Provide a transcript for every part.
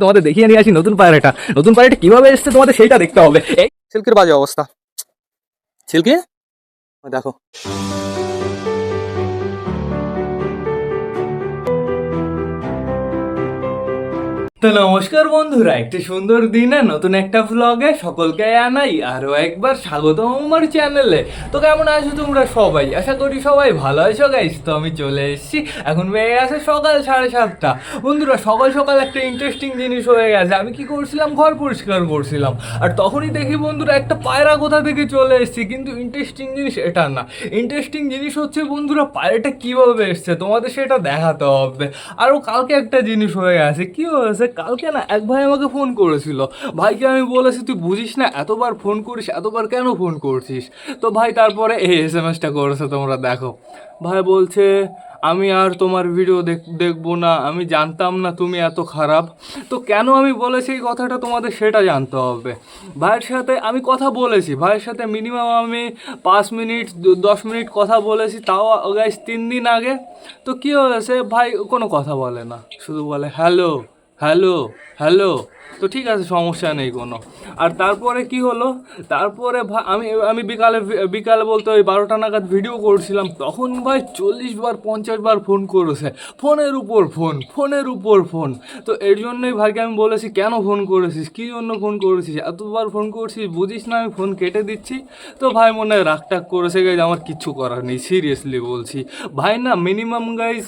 তোমাদের দেখিয়ে নিয়ে আসি নতুন পায়রাটা। নতুন পায়রাটা কীভাবে এসছে তোমাদের সেইটা দেখতে হবে। এই সিল্কের বাজে অবস্থা। সিল্কি? ওই দেখো। তো নমস্কার বন্ধুরা, একটি সুন্দর দিনে নতুন একটা ভ্লগে সকলকে আনাই আরও একবার স্বাগতম আমার চ্যানেলে তো কেমন আছো তোমরা সবাই? আশা করি সবাই ভালো আছো গাইস তো আমি চলে এসেছি, এখন বেড়ে গেছে সকাল সাড়ে সাতটা। বন্ধুরা, সকাল সকাল একটা ইন্টারেস্টিং জিনিস হয়ে গেছে। আমি কি করছিলাম? ঘর পরিষ্কার করছিলাম। আর তখনই দেখি বন্ধুরা, একটা পায়রা কোথা থেকে চলে এসেছি? কিন্তু ইন্টারেস্টিং জিনিস এটা না। ইন্টারেস্টিং জিনিস হচ্ছে বন্ধুরা, পায়রাটা কীভাবে এসছে? তোমাদের সেটা দেখাতে হবে। আরও কালকে একটা জিনিস হয়ে গেছে। কী হয়েছে? কালকে না এক ভাই আমাকে ফোন করেছিল। ভাইকে আমি বলেছি, তুই বুঝিস না, এতবার ফোন করিস, এতবার কেন ফোন করছিস? তো ভাই তারপরে এই এস এম এসটা করেছে, তোমরা দেখো। ভাই বলছে, আমি আর তোমার ভিডিও দেখ, দেখব না, আমি জানতাম না তুমি এত খারাপ। তো কেন আমি বলেছি এই কথাটা, তোমাদের সেটা জানতে হবে। ভাইয়ের সাথে আমি কথা বলেছি, ভাইয়ের সাথে মিনিমাম আমি পাঁচ মিনিট দশ মিনিট কথা বলেছি, তাও গাইস তিন দিন আগে। তো কী হয়েছে? ভাই কোনো কথা বলে না, শুধু বলে হ্যালো হ্যালো হ্যালো তো ঠিক আছে, সমস্যা নেই কোনো। আর তারপরে কি হলো? তারপরে আমি আমি বিকালে বিকালে বলতে ওই বারোটা নাগাদ ভিডিও করছিলাম, তখন ভাই চল্লিশ বার, পঞ্চাশ বার ফোন করেছে। ফোনের উপর ফোন ফোনের উপর ফোন তো এর জন্যই ভাইকে আমি বলেছি, কেন ফোন করেছিস? কী জন্য ফোন করেছিস? এতবার ফোন করছিস, বুঝিস না, আমি ফোন কেটে দিচ্ছি। তো ভাই মনে হয় রাগ টাগ করেছে, গাইজ, আমার কিচ্ছু করার নেই সিরিয়াসলি বলছি। ভাই না মিনিমাম গাইজ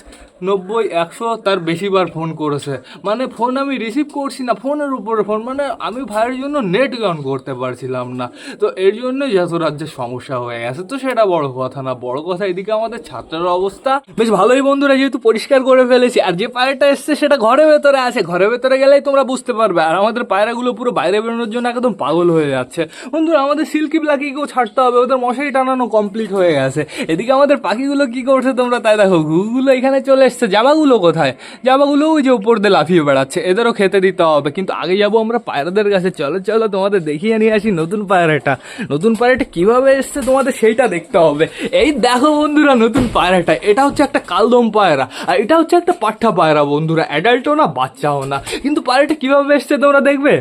নব্বই, একশো তার বেশিবার ফোন করেছে। মানে ফোন আমি রিসিভ করছি না ফোনের উপরে ফোন মানে আমি ভাইয়ের জন্য নেট অন করতে পারছিলাম না। তো এর জন্যই যত রাজ্যের সমস্যা হয়ে গেছে, তো সেটা বড় কথা না, বড় কথা এদিকে আমাদের ছাত্রের অবস্থা বেশ ভালোই বন্ধুরা, যেহেতু পরিষ্কার করে ফেলেছি। আর যে পায়রাটা এসছে, সেটা ঘরের ভেতরে আছে। ঘরের ভেতরে গেলেই তোমরা বুঝতে পারবে। আর আমাদের পায়রাগুলো পুরো বাইরে বেরোনোর জন্য একদম পাগল হয়ে যাচ্ছে। বন্ধুরা, আমাদের সিল্কি ব্লাকিকেও ছাড়তে হবে, ওদের মশারি টানানো কমপ্লিট হয়ে গেছে। এদিকে আমাদের পাখিগুলো কি করছে তোমরা তাই দেখো, ঘুঘুগুলো এখানে চলে এসছে। জামাগুলো কোথায়? জামাগুলো ওই যে উপর দিয়ে লাফিয়ে বেড়াচ্ছে। এদেরও খেতে দিতে হবে। কিন্তু আগে যাব আমরা পায়রাদের কাছে। চলো চলো, তোমাদের দেখিয়ে নিয়ে আসি নতুন পায়রাটা। নতুন পায়রাটা কীভাবে এসছে তোমাদের সেইটা দেখতে হবে। এই দেখো বন্ধুরা, নতুন পায়রাটা। এটা হচ্ছে একটা কালদম পায়রা, আর এটা হচ্ছে একটা পাঠা পায়রা বন্ধুরা। অ্যাডাল্টও না, বাচ্চাও না। কিন্তু পায়রাটা কীভাবে এসছে তোমরা দেখবে?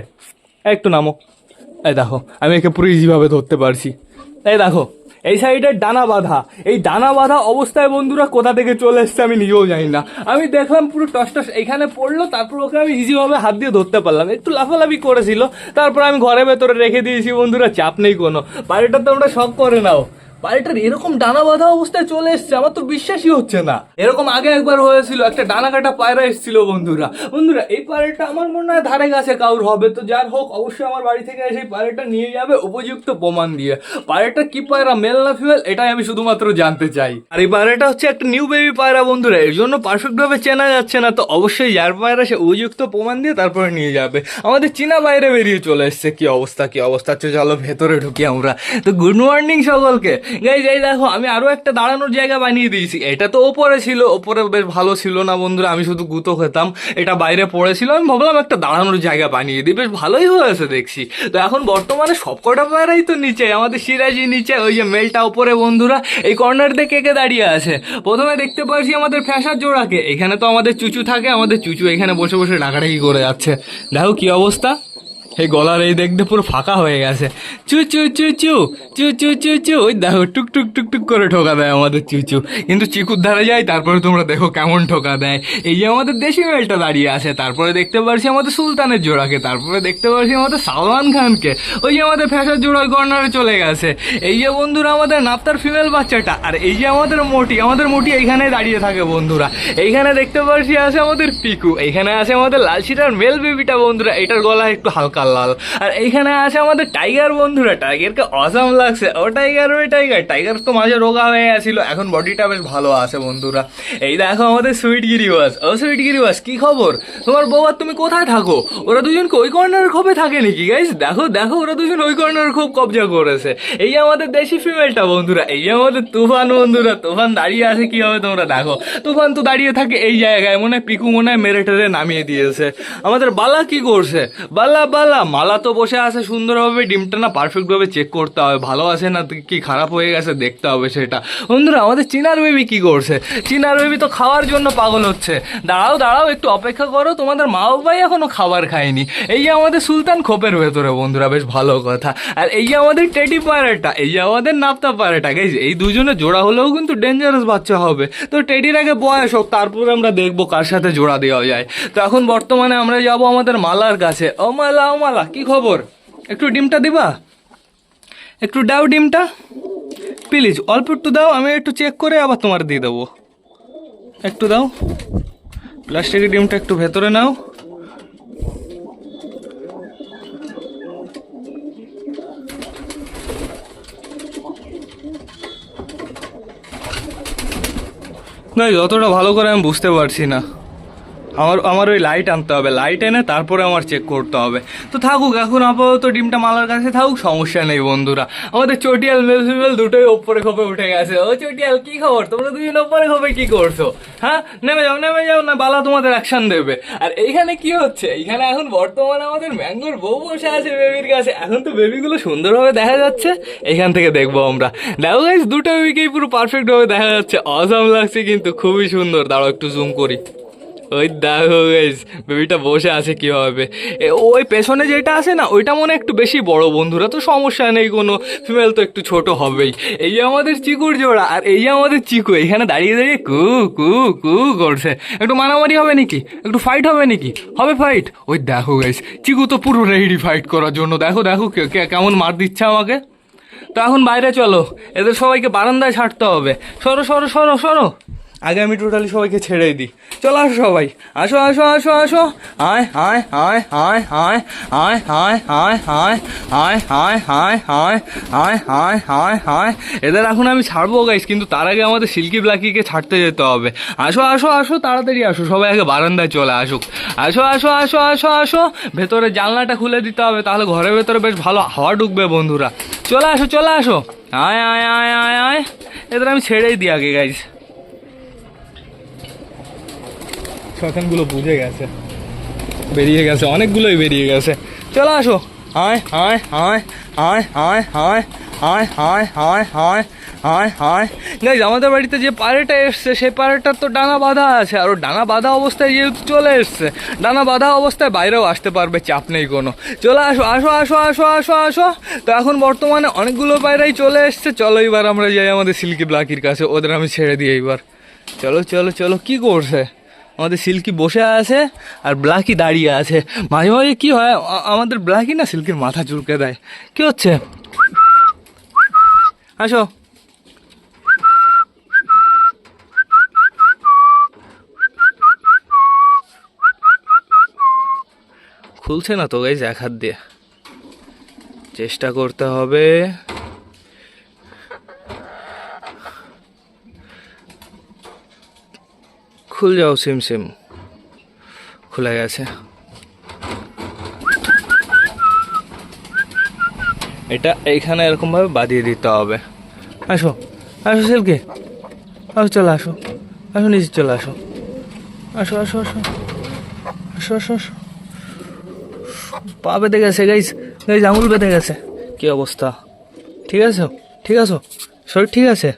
একটু নামো। এই দেখো, আমি একে পুরো ইজিভাবে ধরতে পারছি। এই দেখো এই সাইডের ডানা বাঁধা। এই ডানা বাঁধা অবস্থায় বন্ধুরা কোথা থেকে চলে এসছে আমি নিজেও জানি না। আমি দেখলাম পুরো টস টস এখানে পড়ল, তারপর ওকে আমি ইজিভাবে হাত দিয়ে ধরতে পারলাম। একটু লাফালাফি করেছিল, তারপর আমি ঘরে ভেতরে রেখে দিয়েছি বন্ধুরা, চাপ নেই কোনো। বাড়িটা তো তোমরা শখ করে নাও। বাড়িটার এরকম ডানা বাঁধা অবস্থায় চলে এসছে, আমার তো বিশ্বাসই হচ্ছে না। এরকম আগে একবার হয়েছিল, একটা ডানা কাটা পায়রা এসেছিল বন্ধুরা। বন্ধুরা, এই পায়রাটা আমার মনে হয় ধারে গাছে কাউর হবে, তো যার হোক, অবশ্যই আমার বাড়ি থেকে এসে পায়রাটা নিয়ে যাবে উপযুক্ত প্রমাণ দিয়ে। পায়রাটা কি পায়রা মেল না ফিমেল এটাই আমি শুধুমাত্র জানতে চাই। আর এই পায়রাটা হচ্ছে একটা নিউ বেবি পায়রা বন্ধুরা, এর জন্য পারফেক্ট ভাবে চেনা যাচ্ছে না, তো অবশ্যই যার পায়রা সে উপযুক্ত প্রমাণ দিয়ে তারপরে নিয়ে যাবে। আমাদের চীনা বাইরে বেরিয়ে চলে এসছে, কি অবস্থা কি অবস্থা চলো ভেতরে ঢুকি আমরা। তো গুড মর্নিং সকলকে। গাই যাই দেখো, আমি আরও একটা দাঁড়ানোর জায়গা বানিয়ে দিয়েছি। এটা তো ওপরে ছিল, ওপরে বেশ ভালো ছিল না বন্ধুরা, আমি শুধু গুঁতো খেতাম। এটা বাইরে পড়েছিল, আমি ভাবলাম একটা দাঁড়ানোর জায়গা বানিয়ে দিই, বেশ ভালোই হয়েছে দেখছি। তো এখন বর্তমানে সবকটা পায়রাই তো নিচে, আমাদের সিরাজি নিচে, ওই যে মেলটা ওপরে বন্ধুরা, এই কর্নার দিয়ে কে কে দাঁড়িয়ে আছে? প্রথমে দেখতে পাচ্ছি আমাদের ফ্যাসার জোড়াকে, এখানে তো আমাদের চুচু থাকে, আমাদের চুচু এখানে বসে বসে ডাকাডাকি করে যাচ্ছে। দেখো কি অবস্থা। এই গলার এই দেখতে পুরো ফাঁকা হয়ে গেছে। চু চু চু চু চু চু চু চু, ওই দেখো, টুক টুক টুক টুক করে ঠোকা দেয় আমাদের চুচু কিন্তু চিকুর ধারে যায় তারপরে তোমরা দেখো কেমন ঠোকা দেয়। এই যে আমাদের দেশি মেলটা দাঁড়িয়ে আছে, তারপরে দেখতে পারছি আমাদের সুলতানের জোড়াকে, তারপরে দেখতে পারছি আমাদের সালমান খানকে। ওই যে আমাদের ফ্যাশন জোড়ার কর্নারে চলে গেছে। এই যে বন্ধুরা, আমাদের নাপ্তার ফিমেল বাচ্চাটা, আর এই যে আমাদের মোটি আমাদের মোটি এইখানে দাঁড়িয়ে থাকে বন্ধুরা। এইখানে দেখতে পারছি আছে আমাদের পিকু, এইখানে আছে আমাদের লালশিটার মেল বেবিটা বন্ধুরা এটার গলা একটু হালকা লাল। আর এইখানে আছে আমাদের টাইগার বন্ধুরা। টাইগারকে অসাম লাগছে। ও টাইগার ওই টাইগার টাইগার তো মাঝে রোগা হয়ে গেছিল। এখন বডিটা বেশ ভালো আছে বন্ধুরা। এই দেখো আমাদের সুইট গিরিবাস। ও সুইট গিরিবাস, কি খবর? তোমার বউ আর তুমি কোথায় থাকো? ওরা দুজনকে ওই কর্নারের খোপে থাকে নাকি গাইস দেখো দেখো, ওরা দুজন ওই কর্নারের খুব কবজা করেছে। এই আমাদের দেশি ফিমেলটা বন্ধুরা, এই আমাদের তুফান বন্ধুরা, তুফান দাঁড়িয়ে আছে, কি হবে তোমরা দেখো। তুফান তো দাঁড়িয়ে থাকে এই জায়গায়, মনে হয় পিকু মনে হয় মেরে টেরে নামিয়ে দিয়েছে। আমাদের বালা কি করছে? বালা বালা মালা তো বসে আছে সুন্দরভাবে, ডিমটা না পারফেক্টভাবে চেক করতে হবে। ভালো আছে না কি খারাপ হয়ে গেছে দেখতে হবে সেটা। বন্ধুরা, আমাদের চিনার বেবি কি করছে? চিনার বেবি তো খাওয়ার জন্য পাগল হচ্ছে। দাঁড়াও দাঁড়াও, একটু অপেক্ষা করো, তোমাদের মা বাবাই এখনও খাবার খায়নি। এই যে আমাদের সুলতান খোপের ভেতরে, বন্ধুরা, বেশ ভালো কথা। আর এই যে আমাদের টেডি পায়রাটা, এই যে আমাদের নাপ্তা পায়রাটা গাইজ এই দুজনে জোড়া হলেও কিন্তু ডেঞ্জারাস বাচ্চা হবে। তো টেডির আগে বয়স হোক, তারপরে আমরা দেখব কার সাথে জোড়া দেওয়া যায়। তো এখন বর্তমানে আমরা যাব আমাদের মালার কাছে। ও মালা মালা কি খবর? একটু ডিমটা দিবা? একটু দাও ডিমটা। প্লিজ অল্প একটু দাও, আমি একটু চেক করে আবার তোমার দিয়ে দেবো। একটু দাও। প্লাস্টিকের ডিমটা একটু ভেতরে নাও। না যতটা ভালো করে আমি বুঝতে পারছি না। আমার আমার ওই লাইট আনতে হবে। লাইট এনে তারপরে আমার চেক করতে হবে। তো থাকুক, এখন আপাতত ডিমটা মালার কাছে থাকুক, সমস্যা নেই বন্ধুরা। আমাদের চটিয়াল মেল ফিমেল দুটোই ওপরে খোপে উঠে গেছে। ও চটিয়াল, কি খবর? তোমরা দুজন ওপরে খোপে কি করছ? হ্যাঁ? নেমে যাও নেমে যাও না, বালা তোমাদের অ্যাকশন দেবে। আর এইখানে কি হচ্ছে? এইখানে এখন বর্তমানে আমাদের ম্যাঙ্গোর বউ বসে আছে বেবির কাছে। এখন তো বেবিগুলো সুন্দরভাবে দেখা যাচ্ছে। এখান থেকে দেখব আমরা। দেখো গাইজ দুটো বেবিকেই পুরো পারফেক্টভাবে দেখা যাচ্ছে। অসাম লাগছে কিন্তু, খুবই সুন্দর। দাঁড়াও, একটু জুম করি। ওই দেখো গাইস বেবিটা বসে আছে কীভাবে? ওই পেছনে যেটা আছে না, ওইটা মনে একটু বেশি বড় বন্ধুরা, তো সমস্যা নেই কোনো। ফিমেল তো একটু ছোট হবেই। এই যে আমাদের চিকুর জোড়া, আর এই যে আমাদের চিকু এখানে দাঁড়িয়ে দাঁড়িয়ে কু কু কু করছে। একটু মারামারি হবে নাকি? একটু ফাইট হবে নাকি? হবে ফাইট ওই দেখো গাইস চিকু তো পুরো রেডি ফাইট করার জন্য। দেখো দেখো কেমন মার দিচ্ছে আমাকে। তো এখন বাইরে চলো, এদের সবাইকে বারান্দায় ছাড়তে হবে। সরো সরো সরো সরো। আগে আমি টোটালি সবাইকে ছেড়েই দিই চলো আসো সবাই আসো আসো আসো আসো আয় হায় হায় আয় হায় আয় হায় আয় হায় আয় হায় হায় হায় আয় হায় হায় হায় এদের এখন আমি ছাড়বো গাইস কিন্তু তার আগে আমাদের সিল্কি ব্ল্যাকিকে ছাড়তে যেতে হবে আসো আসো আসো তাড়াতাড়ি আসো সবাই আগে বারান্দায় চলে আসুক আসো আসো আসো আসো আসো ভেতরে জানলাটা খুলে দিতে হবে তাহলে ঘরের ভেতরে বেশ ভালো হাওয়া ঢুকবে বন্ধুরা চলে আসো চলে আসো আয় আয় আয় আয় আয় এদের আমি ছেড়েই দিই আগে গাইস শতানগুলো বুঝে গেছে বেরিয়ে গেছে অনেকগুলোই বেরিয়ে গেছে চলে আসো আয় আয় আয় আয় আয় আয় আয় আয় আয় আয় আয় আয় গাইজ আমাদের বাড়িতে যে পাড়েটা এসছে সেই পাড়েটার তো ডানা বাঁধা আছে আর ডানা বাঁধা অবস্থায় যেহেতু চলে এসছে ডানা বাঁধা অবস্থায় বাইরেও আসতে পারবে চাপ নেই কোনো চলে আসো আসো আসো আসো আসো আসো তো এখন বর্তমানে অনেকগুলো পায়রাই চলে এসছে চলো এবার আমরা যাই আমাদের সিল্কি ব্লাকির কাছে ওদের আমি ছেড়ে দিই এইবার চলো চলো চলো কি করছে আমাদের সিল্কি বসে আছে আর ব্ল্যাকি দাঁড়িয়ে আছে। মাঝে মাঝে কী হয় আমাদের ব্ল্যাকি না সিল্কির মাথা চুলকে দেয়। কি হচ্ছে? আসো। খুলছে না তো গাইজ এক হাত দিয়ে। চেষ্টা করতে হবে। খুল যাও, সিম সিম। খুলে গেছে এটা এইখানে এরকমভাবে বাঁধিয়ে দিতে হবে। আসো আসো সিল্কি। আসো, চলে আসো। আসো, নিচে চলে আসো। আসো আসো আসো। আসো আসো আসো। পা বেঁধে গেছে গাইস গাইস আঙুল বেঁধে গেছে। কি অবস্থা? ঠিক আছে? ঠিক আছো? শরীর ঠিক আছে?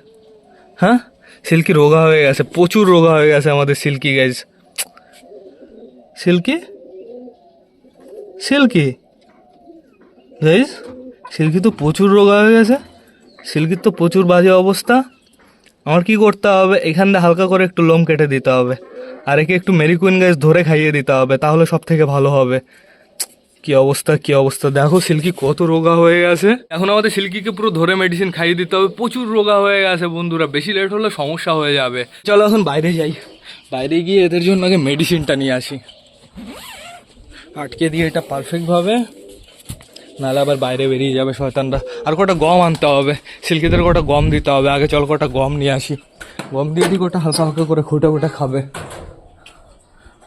হ্যাঁ? সিল্কি রোগা হয়ে গেছে, প্রচুর রোগা হয়ে গেছে আমাদের Silky guys Silky? Silky? Guys Silky তো প্রচুর রোগা হয়ে গেছে, সিল্কির তো প্রচুর বাজে অবস্থা। আমার কি করতে হবে? এখান দিয়ে হালকা করে একটু লোম কেটে দিতে হবে। আর একে একটু মেরিকুইন গাছ ধরে খাইয়ে দিতে হবে, তাহলে সব থেকে ভালো হবে। কি অবস্থা কি অবস্থা? দেখো, সিল্কি কত রোগা হয়ে গেছে। এখন আমাদের সিল্কিকে পুরো ধরে মেডিসিন খাইয়ে দিতে হবে। প্রচুর রোগা হয়ে গেছে বন্ধুরা। বেশি লেট হলে সমস্যা হয়ে যাবে। চলো এখন বাইরে যাই। বাইরে গিয়ে এদের জন্য আগে মেডিসিনটা নিয়ে আসি। আটকে দিয়ে এটা পারফেক্টভাবে নাহলে আবার বাইরে বেরিয়ে যাবে শয়তানরা। আর কটা গম আনতে হবে। সিল্কিদের কটা গম দিতে হবে। আগে চল কটা গম নিয়ে আসি। গম দিয়ে দিই কটা হালকা হালকা করে খুঁটে খুঁটে খাবে।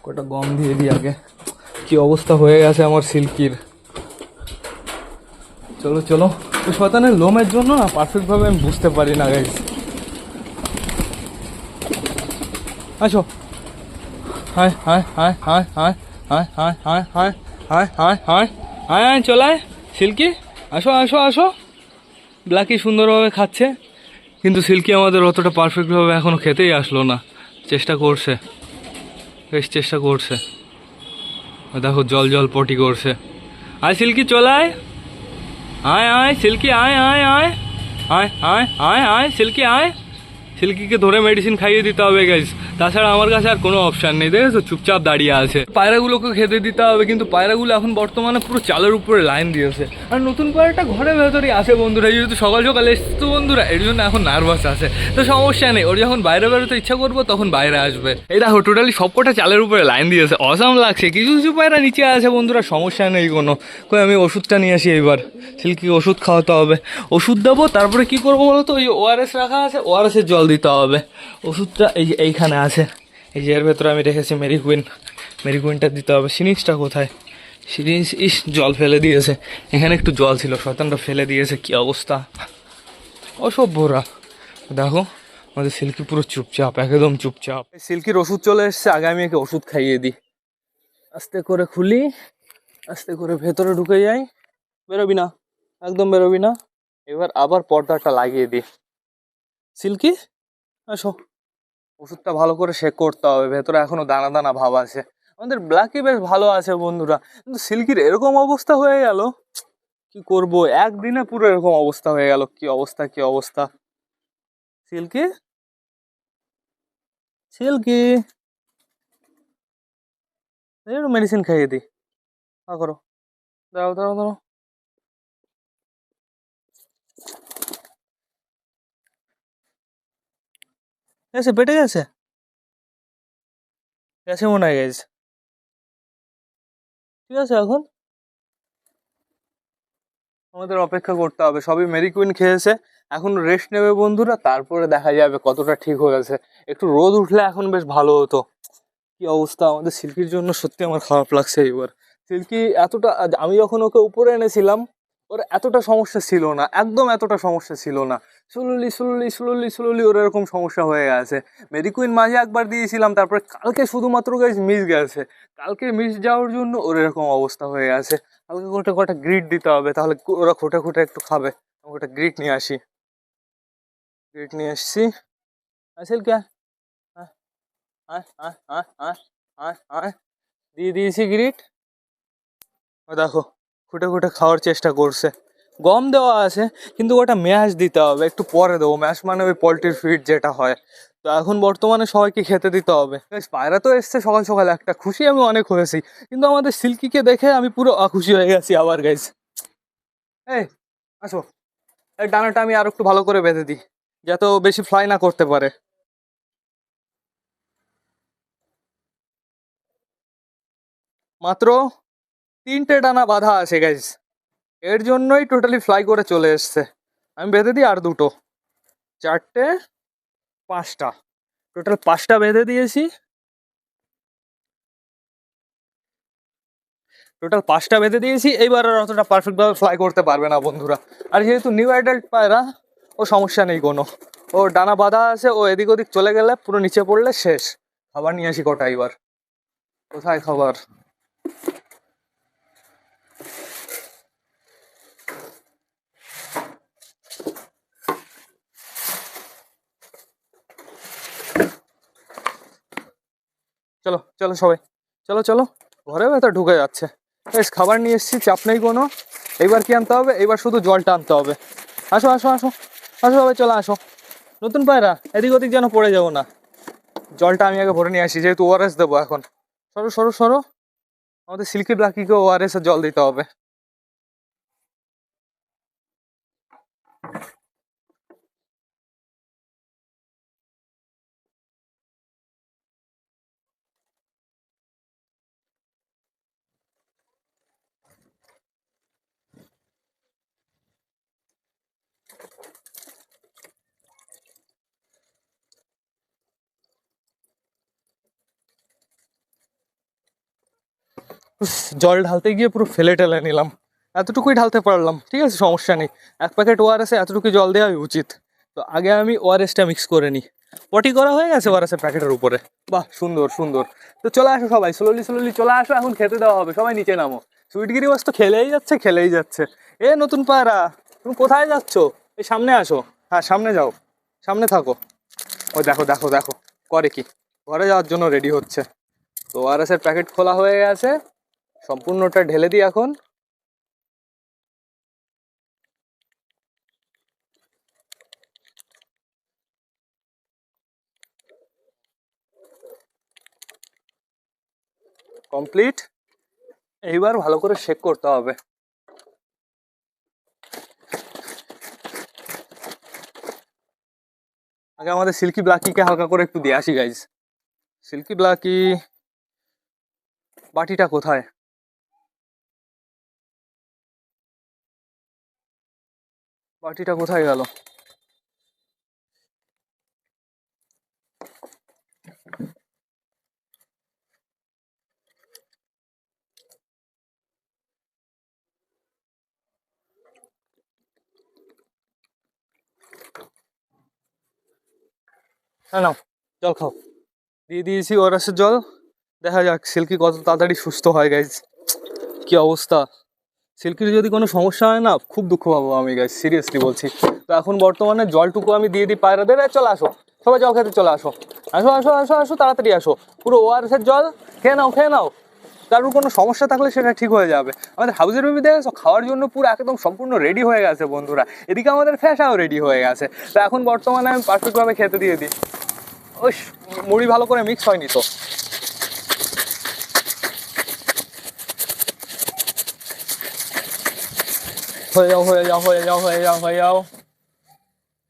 কটা গম দিয়ে দিই আগে। কি অবস্থা হয়ে গেছে আমার সিল্কির চলো চলো তো শতানের লোমের জন্য না পারফেক্টভাবে আমি বুঝতে পারি না গাইস আসো হায় হায় হায় হায় হায় হায় হায় হায় হায় হায় হায় হায় আয় আয় চলায় সিল্কি আসো আসো আসো ব্ল্যাকি সুন্দরভাবে খাচ্ছে কিন্তু সিল্কি আমাদের অতটা পারফেক্টভাবে এখনও খেতেই আসলো না চেষ্টা করছে বেশ চেষ্টা করছে দেখো জল জল পটি করছে। আয় সিল্কি চলায় আয়। আয় সিল্কি, আয় আয় আয়। আয় আয় আয় আয়, সিল্কি, আয়। সিল্কিকে ধরে মেডিসিন খাইয়ে দিতে হবে গাইজ তাছাড়া আমার কাছে আর কোনো অপশান নেই, দেখেছ? চুপচাপ দাঁড়িয়ে আছে। পায়রাগুলোকে খেতে দিতে হবে, কিন্তু পায়রাগুলো এখন বর্তমানে পুরো চালের উপরে লাইন দিয়েছে। আর নতুন পায়রাটা ঘরের ভেতরেই আছে বন্ধুরা যেহেতু সকাল সকাল এসছে তো বন্ধুরা, এর জন্য এখন নার্ভাস আছে। তো সমস্যা নেই, ওর যখন বাইরে বেরোতে ইচ্ছা করব, তখন বাইরে আসবে। এই দেখো টোটালি সবকটা চালের উপরে লাইন দিয়েছে অসাম লাগছে। কিছু কিছু পায়রা নিচে আছে বন্ধুরা, সমস্যা নেই কোনো। কই, আমি ওষুধটা নিয়ে আসি এইবার। সিল্কি ওষুধ খাওয়াতে হবে। ওষুধ দেবো, তারপরে কি করব বলো তো ওই ওআরএস রাখা আছে ওআরএসের জল দিতে হবে। ওষুধটা এই এইখানে আছে। এই যে এর ভেতরে আমি রেখেছি মেরিকুইন। মেরিকুইনটা দিতে হবে। সিরিঞ্জটা কোথায়? সিরিঞ্জ ইস, জল ফেলে দিয়েছে। এখানে একটু জল ছিল। শয়তানটা ফেলে দিয়েছে। কি অবস্থা? অসভ্যরা। দেখো, আমাদের সিল্কি পুরো চুপচাপ, একদম চুপচাপ। সিল্কির ওষুধ চলে এসছে। আগে আমি একে ওষুধ খাইয়ে দিই। আস্তে করে খুলি। আস্তে করে ভেতরে ঢুকে যাই। বেরোবি না। একদম বেরোবি না। এবার আবার পর্দাটা লাগিয়ে দিই। সিল্কি? আসো। ওষুধটা ভালো করে শেক করতে হবে, ভেতরে এখনও দানা দানা ভাব আছে। আমাদের ব্ল্যাকি বেশ ভালো আছে বন্ধুরা, কিন্তু সিল্কির এরকম অবস্থা হয়ে গেল, কি করব? একদিনে পুরো এরকম অবস্থা হয়ে গেল, কি অবস্থা কি অবস্থা? সিল্কি? সিল্কি? মেডিসিন খাইয়ে দিই। হা করো। দাঁড়াও দাঁড়াও দাঁড়াও। গেছে, পেটে গেছে? গেছে মনে হয়, গেছে। ঠিক আছে এখন? আমাদের অপেক্ষা করতে হবে, সবই মেরিকুইন খেয়েছে, এখন রেস্ট নেবে বন্ধুরা, তারপরে দেখা যাবে কতটা ঠিক হয়েছে একটু রোদ উঠলে এখন বেশ ভালো হতো। কি অবস্থা, আমাদের সিল্কির জন্য সত্যি আমার খারাপ লাগছে এবার সিল্কি এতটা আমি যখন ওকে উপরে এনেছিলাম, ওর এতটা সমস্যা ছিল না, একদম এতটা সমস্যা ছিল না। স্লোলি স্লোলি স্লোলি স্লোলি ওর এরকম সমস্যা হয়ে গেছে। মেডিকুইন মাঝে একবার দিয়েছিলাম, তারপরে কালকে শুধুমাত্র গাছ মিস গেছে। কালকে মিস যাওয়ার জন্য ওর এরকম অবস্থা হয়ে গেছে। কালকে গোটা গোটা গ্রিট দিতে হবে, তাহলে ওরা খুঁটে খুঁটে একটু খাবে। গোটা গ্রিট নিয়ে আসি। গ্রিট নিয়ে আসছি। আসিল কে দিয়ে দিয়েছি গ্রিট ও দেখো, খুঁটে খুঁটে খাওয়ার চেষ্টা করছে। গম দেওয়া আছে, কিন্তু ওটা ম্যাশ দিতে হবে, একটু পরে দেবো। ম্যাশ মানে ওই পোলট্রির ফিড যেটা হয়। তো এখন বর্তমানে সবাইকে খেতে দিতে হবে। পায়রা তো এসছে সকাল সকাল, একটা খুশি আমি অনেক হয়েছি। কিন্তু আমাদের সিল্কিকে দেখে আমি পুরো খুশি হয়ে গেছি আবার গাইজ এই, আসো। এই ডানাটা আমি আর একটু ভালো করে বেঁধে দিই, যাতে বেশি ফ্লাই না করতে পারে। মাত্র তিনটে ডানা বাঁধা আছে গাইজ এর জন্যই টোটালি ফ্লাই করে চলে এসছে। আমি বেঁধে দিই আর দুটো। চারটে, পাঁচটা। টোটাল পাঁচটা বেঁধে দিয়েছি। টোটাল পাঁচটা বেঁধে দিয়েছি। এইবার আর অতটা পারফেক্টভাবে ফ্লাই করতে পারবে না বন্ধুরা। আর যেহেতু নিউ অ্যাডাল্ট পায়রা, ও সমস্যা নেই কোনো। ও ডানা বাঁধা আছে, ও এদিক ওদিক চলে গেলে পুরো নিচে পড়লে শেষ। খাবার নিয়ে আসি কটা এবার। কোথায় খাবার? চলো চলো সবাই। চলো চলো। ঘরে ভেতর ঢুকে যাচ্ছে। বেশ, খাবার নিয়ে এসেছি, চাপ নেই কোনো। এইবার কি আনতে হবে? এইবার শুধু জলটা আনতে হবে। আসো আসো আসো। আসো সবাই, চলো, আসো। নতুন পায়রা, এদিক ওদিক যেন পড়ে যাব না। জলটা আমি আগে ভরে নিয়ে আসি, যেহেতু ওআরএস দেবো এখন। সরো সরো সরো। আমাদের সিল্কি ব্লাকিকে ওআরএস এর জল দিতে হবে। জল ঢালতে গিয়ে পুরো ফেলে টেলে নিলাম। এতটুকুই ঢালতে পারলাম, ঠিক আছে, সমস্যা নেই। এক প্যাকেট ওআরএসে এতটুকু জল দেওয়াই উচিত। তো আগে আমি ওআরএসটা মিক্স করে নিই। পটি করা হয়ে গেছে ওআরএসের প্যাকেটের উপরে। বাহ, সুন্দর সুন্দর। তো চলে আসো সবাই স্লোলি স্লোলি চলে আসো, এখন খেতে দেওয়া হবে। সবাই নিচে নামো। সুইটগিরি বাস তো খেলেই যাচ্ছে খেলেই যাচ্ছে। এ, নতুন পায়রা, তুমি কোথায় যাচ্ছ? এই সামনে আসো। হ্যাঁ সামনে যাও। সামনে থাকো। ওই দেখো দেখো দেখো। করে কি? ঘরে যাওয়ার জন্য রেডি হচ্ছে। তো আর এর প্যাকেট খোলা হয়ে গেছে। সম্পূর্ণটা ঢেলে দিই এখন। কমপ্লিট। এইবার ভালো করে শেক করতে হবে। আগে আমাদের সিল্কি ব্লাকিকে হালকা করে একটু দিয়ে আসি গাইজ সিল্কি ব্লাকি বাটিটা কোথায়? বাটিটা কোথায় গেল? হ্যাঁ নাও, জল খাও। দিয়ে দিয়েছি ওরাসের জল। দেখা যাক, সিল্কি কত তাড়াতাড়ি সুস্থ হয় গাইজ কি অবস্থা? সিল্কির যদি কোনো সমস্যা হয় না, খুব দুঃখ পাবো আমি গাইজ সিরিয়াসলি বলছি। তো এখন বর্তমানে জলটুকু আমি দিয়ে দিই পায়রাদের "এই চলে আসো। সবাই জল খেতে চলে আসো। আসো আসো আসো আসো, তাড়াতাড়ি আসো। পুরো ওআরএসের জল, খেয়ে নাও খেয়ে নাও। কারোর কোনো সমস্যা থাকলে সেটা ঠিক হয়ে যাবে। আমাদের হাউজের বেবি দেখেছ খাওয়ার জন্য পুরো একদম সম্পূর্ণ রেডি হয়ে গেছে, বন্ধুরা। এদিকে আমাদের ফ্যাশাও রেডি হয়ে গেছে। তো এখন বর্তমানে আমি পারফেক্টভাবে খেতে দিয়ে দিই। ওই মুড়ি ভালো করে মিক্স হয়নি তো। হয়ে যাও হয়ে যাও হয়ে যাও হয়ে যাও হয়ে যাও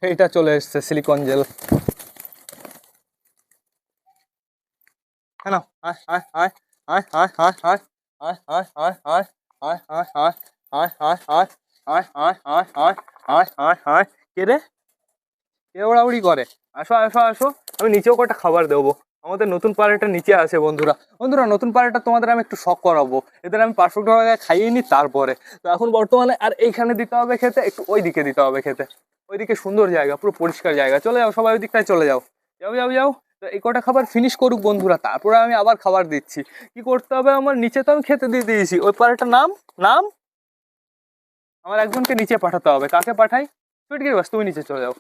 এইটা চলে এসছে সিলিকন জেল হ্যাঁ কে রে কে ওড়াউড়ি করে আসো আসো আসো আমি নিচেও কটা খাবার দেবো আমাদের নতুন পাড়াটা নিচে আছে বন্ধুরা। বন্ধুরা, নতুন পাড়াটা তোমাদের আমি একটু শখ করাবো। এদের আমি পারফেক্টভাবে খাইয়ে নিই তারপরে। তো এখন বর্তমানে আর এইখানে দিতে হবে খেতে, একটু ওই দিকে দিতে হবে খেতে। ওইদিকে সুন্দর জায়গা, পুরো পরিষ্কার জায়গা। চলে যাও, সবাই ওই দিকটায় চলে যাও। যাও যাও যাও। তো এই কটা খাবার ফিনিশ করুক বন্ধুরা, তারপরে আমি আবার খাবার দিচ্ছি। কি করতে হবে আমার? নিচে তো আমি খেতে দিয়ে দিয়েছি। ওই পাড়াটার নাম? নাম? আমার একজনকে নিচে পাঠাতে হবে। কাকে পাঠাই? সুইটগিরি বাস তুমি নিচে চলে যাও।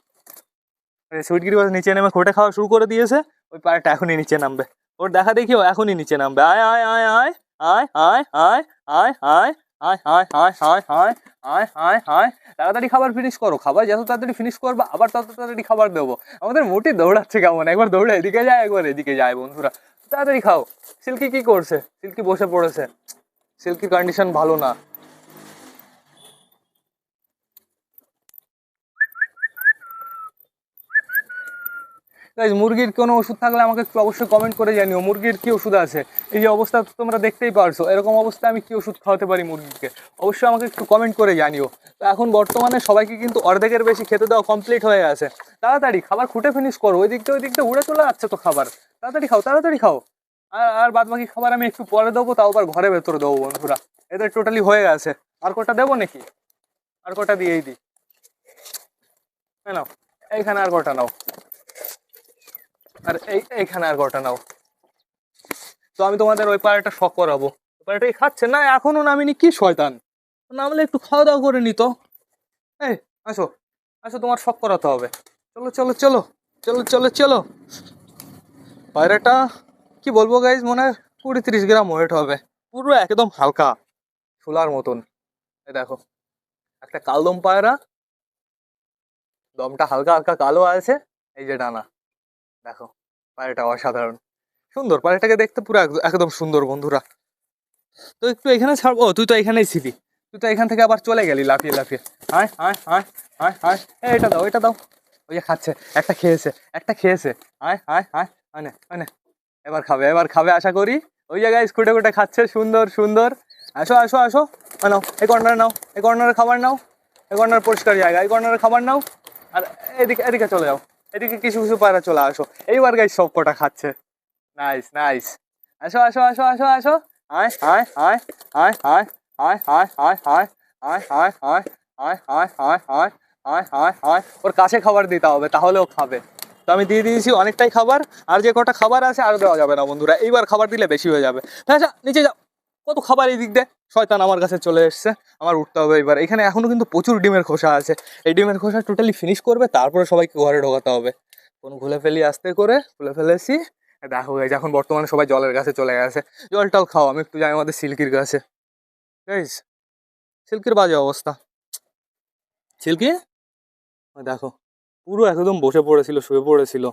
সুইটগিরি বাস নিচে নেমে খোটে খাওয়া শুরু করে দিয়েছে। ওই পাড়াটা এখনই নিচে নামবে ওর দেখা দেখি ও এখনই নিচে নামবে আয় আয় আয় আয় আয় আয় আয় আয় আয় আয় আয় আয় আয় আয় আয় আয় আয় তাড়াতাড়ি খাবার ফিনিশ করো খাবার যত তাড়াতাড়ি ফিনিশ করবে আবার তত তাড়াতাড়ি খাবার দেবো আমাদের মোটি দৌড়াচ্ছে কেমন একবার দৌড়ে এদিকে যায় একবার এদিকে যায় বন্ধুরা তাড়াতাড়ি খাও সিল্কি কি করছে সিল্কি বসে পড়েছে সিল্কির কন্ডিশন ভালো না গাইজ মুরগির কোনো ওষুধ থাকলে আমাকে একটু অবশ্যই কমেন্ট করে জানিও, মুরগির কি ওষুধ আছে? এই যে অবস্থা তোমরা দেখতেই পারছ, এরকম অবস্থায় আমি কি ওষুধ খাওয়াতে পারি মুরগিকে? অবশ্যই আমাকে একটু কমেন্ট করে জানিও। তো এখন বর্তমানে সবাইকে কিন্তু অর্ধেকের বেশি খেতে দেওয়া কমপ্লিট হয়ে গেছে। তাড়াতাড়ি খাবার খুঁটে ফিনিশ করো, ওই দিকটা ওই দিকটা উড়ে চলে যাচ্ছে তো খাবার। তাড়াতাড়ি খাও তাড়াতাড়ি খাও। আর আর বাদ বাকি খাবার আমি একটু পরে দেবো, তাও আবার ঘরে ভেতরে দেবো বন্ধুরা। এদের টোটালি হয়ে গেছে। আর কটা দেবো নাকি? আর কটা দিয়েই দিই। নাও, এইখানে আর কটা নাও। আর এই, এইখানে আর কটা নাও তো আমি তোমাদের ওই পাড়াটা শখ করাবো। ওই পাড়াটাই খাচ্ছে। না এখনও নামিনি, কি শয়তান? নামলে একটু খাওয়া দাওয়া করে নিত। এই, আসো আসো, তোমার শখ করাতে হবে। চলো চলো চলো চলো চলো চলো। পায়রাটা, কি বলব গাইজ মনে হয় কুড়ি তিরিশ গ্রাম ওয়েট হবে। পুরো একদম হালকা, ছোলার মতন। এই দেখো, একটা কালদম পায়রা। দমটা হালকা হালকা কালো আছে, এই যে ডানা। দেখো পায়রাটা অসাধারণ। সুন্দর পায়রাটাকে দেখতে পুরো একদ- একদম সুন্দর বন্ধুরা। তো একটু এখানে ছাড়বো? তুই তো এখানেই ছিলি। তুই তো এখান থেকে আবার চলে গেলি লাফিয়ে লাফিয়ে। আয় আয় আয় আয় এ, এটা দাও এটা দাও। ওই খাচ্ছে একটা খেয়েছে একটা খেয়েছে। আয় আয় আয় আনে আনে এবার খাবে এবার খাবে আশা করি। ওই জায়গায় স্কুটে কুটে খাচ্ছে সুন্দর সুন্দর। আসো আসো আসো। নাও এই কর্নারে নাও এই কর্নারে খাবার নাও। এই কর্নার পরিষ্কার জায়গা এই কর্নারে খাবার নাও। আর এদিকে এদিকে চলে যাও। এদিকে কিছু কিছু পায়রা চলে আসো এইবার গাই সব কটা খাচ্ছে নাইস নাইস আসো আসো আসো আসো আসো আয় আয় আয় আয় আয় আয় আয় আয় আয় আয় আয় আয় আয় আয় আয় আয় আয় আয় আয় ওর কাছে খাবার দিতে হবে তাহলে ও খাবে তো আমি দিয়ে দিয়েছি অনেকটাই খাবার আর যে কটা খাবার আছে আর দেওয়া যাবে না বন্ধুরা এইবার খাবার দিলে বেশি হয়ে যাবে হ্যাঁ নিচে যাও কত খাবার এই দিক দিয়ে? শয়তান আমার কাছে চলে এসছে, আমার উঠতে হবে এবার। এখানে এখনও কিন্তু প্রচুর ডিমের খোসা আছে। এই ডিমের খোসা টোটালি ফিনিশ করবে, তারপরে সবাইকে ঘরে ঢোকাতে হবে। কোন খুলে ফেলি আস্তে করে, খুলে ফেলেছি। দেখো গাইজ এখন বর্তমানে সবাই জলের কাছে চলে গেছে। জল টল খাও, আমি একটু যাই আমাদের সিল্কির কাছে। গাইজ সিল্কির বাজে অবস্থা। সিল্কি? দেখো, পুরো একদম বসে পড়েছিল, শুয়ে পড়েছিল।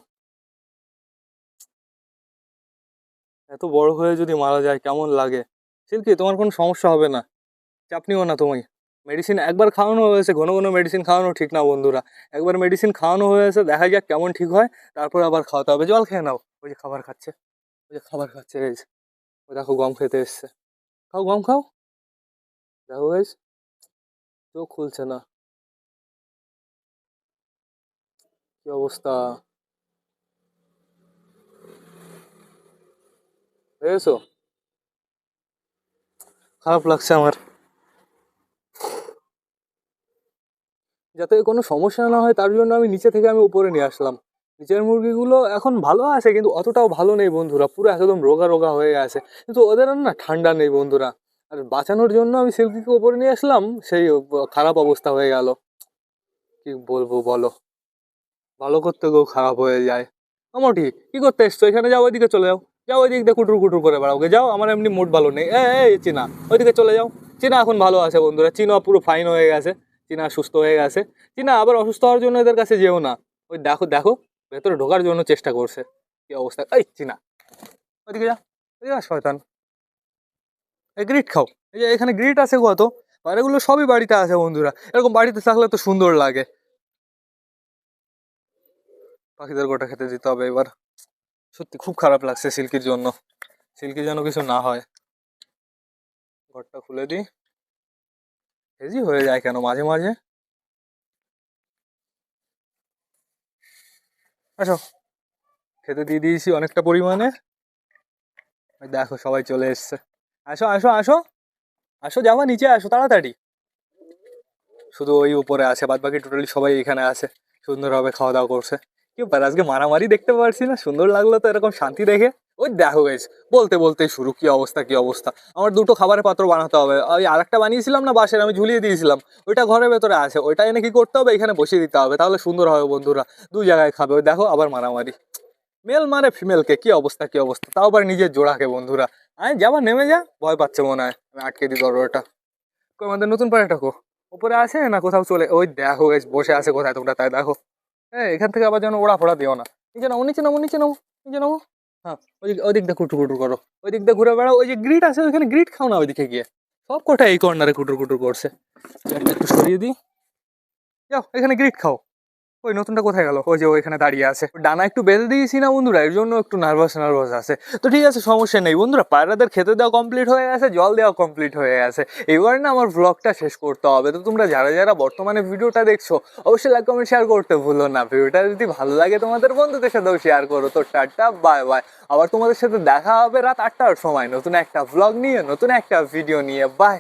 এত বড় হয়ে যদি মারা যায়, কেমন লাগে? সিল্কি তোমার কোনো সমস্যা হবে না। চাপ নিও না তুমি। মেডিসিন একবার খাওয়ানো হয়েছে, ঘন ঘন মেডিসিন খাওয়ানো ঠিক না বন্ধুরা। একবার মেডিসিন খাওয়ানো হয়েছে, দেখা যাক কেমন ঠিক হয়। তারপর আবার খাওয়াতে হবে। জল খেয়ে নাও। ওই যে খাবার খাচ্ছে। ওই যে খাবার খাচ্ছে, এই যে। ওই দেখো গম খেতে এসছে। খাও, গম খাও। দেখো গাইজ চোখ খুলছে না। কি অবস্থা? বুঝেছ খারাপ লাগছে আমার। যাতে কোনো সমস্যা না হয়, তার জন্য আমি নিচে থেকে আমি উপরে নিয়ে আসলাম। নিচের মুরগিগুলো এখন ভালো আছে, কিন্তু অতটাও ভালো নেই বন্ধুরা। পুরো একদম রোগা রোগা হয়ে আছে কিন্তু ওদের না ঠান্ডা নেই বন্ধুরা। আর বাঁচানোর জন্য আমি সিল্কিকে উপরে নিয়ে আসলাম, সেই খারাপ অবস্থা হয়ে গেল। কি বলব বলো? ভালো করতে গেও খারাপ হয়ে যায়। আমটি কি করতে এসছো? এখানে যাও, ওইদিকে চলে যাও। যাও ওইদিক দিয়ে কুটুর কুটুর করে বেড়াও। যাও, আমার এমনি মুড ভালো নেই। এই চিনা, ওইদিকে চলে যাও। চিনা এখন ভালো আছে বন্ধুরা। চিনা পুরো ফাইন হয়ে গেছে। চিনা সুস্থ হয়ে গেছে। চিনা আবার অসুস্থ হওয়ার জন্য এদের কাছে যেও না। ওই দেখো দেখো, ভেতরে ঢোকার জন্য চেষ্টা করছে। কি অবস্থা? এই, চিনা, ওইদিকে যা, ওইদিকে শয়তান। এই গ্রিট খাও। এই যে এখানে গ্রিট আছে কত? বাইরেগুলো সবই বাড়িতে আছে বন্ধুরা। এরকম বাড়িতে থাকলে তো সুন্দর লাগে। পাখিদের গোটা খেতে দিতে হবে এবার। সত্যি খুব খারাপ লাগছে সিল্কির জন্য। সিল্কির যেন কিছু না হয়। ঘরটা খুলে দিই। হেজি হয়ে যায় কেন মাঝে মাঝে? আসো। খেতে দিয়ে দিয়েছি অনেকটা পরিমাণে। দেখো সবাই চলে এসছে। আসো আসো আসো। আসো যাওয়া নিচে আসো, তাড়াতাড়ি। শুধু ওই উপরে আছে বাদ বাকি টোটালি সবাই এখানে আছে। সুন্দরভাবে খাওয়া দাওয়া করছে। কি ব্যাপার আজকে মারামারি দেখতে পারছি না, সুন্দর লাগল তো এরকম শান্তি দেখে। ওই দেখো গেছে বলতে বলতে শুরু, কি অবস্থা কি অবস্থা। আমার দুটো খাবারের পাত্র বানাতে হবে ওই আরেকটা বানিয়েছিলাম না, বাসের আমি ঝুলিয়ে দিয়েছিলাম। ওইটা ঘরের ভেতরে আছে, ওইটা এনে কি করতে হবে, এখানে বসিয়ে দিতে হবে, তাহলে সুন্দর হবে বন্ধুরা, দুই জায়গায় খাবে। ওই দেখো আবার মারামারি। মেল মারে ফিমেলকে কি অবস্থা কি অবস্থা? তাও আবার নিজের জোড়াকে বন্ধুরা। আয় যাবা নেমে যা, ভয় পাচ্ছে মনে হয়। আমি আটকে দিই কই, আমাদের নতুন পাড়াটা কো? উপরে আছে না কোথাও চলে? ওই দেখো বসে আছে কোথায় তোমরা, তাই দেখো। হ্যাঁ এখান থেকে আবার যেন ওড়া ফোড়া দিও না। নিচে নামো নিচে নামো নিচে নামো নিচে নামো হ্যাঁ ওই ওই দিক দিয়ে কুটুর কুটুর করো। ওই দিকটা ঘুরে বেড়াও। ওই যে গ্রিট আছে, ওইখানে গ্রিট খাও না ওইদিকে গিয়ে। সব কটা এই কর্নারে কুটুর কুটুর করছে। একটু সরিয়ে দিই। যাও, এখানে গ্রিট খাও। ওই নতুনটা কোথায় গেল? ওই যে ওইখানে দাঁড়িয়ে আছে। ডানা একটু বেঁধে দিয়েছি না বন্ধুরা? এর জন্য একটু নার্ভাস নার্ভাস আছে। তো ঠিক আছে, সমস্যা নেই। বন্ধুরা, পায়রাদের খেতে দেওয়া কমপ্লিট হয়ে গেছে, জল দেওয়া কমপ্লিট হয়ে গেছে। এবার না আমার ব্লগটা শেষ করতে হবে। তো তোমরা যারা যারা বর্তমানে ভিডিওটা দেখছ, অবশ্যই লাইক কমেন্ট শেয়ার করতে ভুলো না। ভিডিওটা যদি ভালো লাগে তোমাদের বন্ধুদের সাথেও শেয়ার করো। তো টাটা বাই বাই আবার তোমাদের সাথে দেখা হবে রাত আটটার সময়। নতুন একটা ভ্লগ নিয়ে, নতুন একটা ভিডিও নিয়ে। বাই